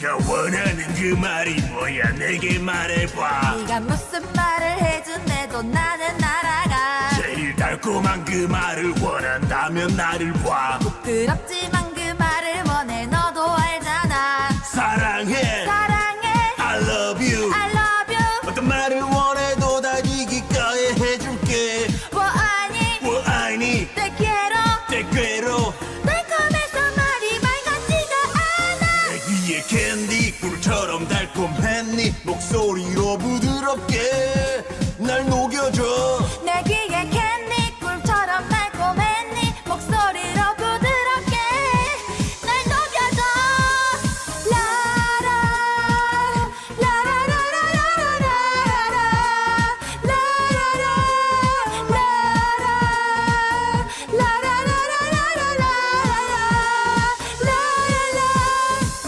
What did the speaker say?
네가 원하는 그 말이 뭐야? 내게 말해봐. 네가 무슨 말을 해준대도 나는 날아가. 제일 달콤한 그 말을 원한다면 나를 봐. 부끄럽지만 그 말을 원해 너도 알잖아. 사랑해. 사랑해. I love you. I love you. 어떤 말을 원 캔디 꿀처럼 달콤했니? 목소리로 부드럽게 날 녹여줘.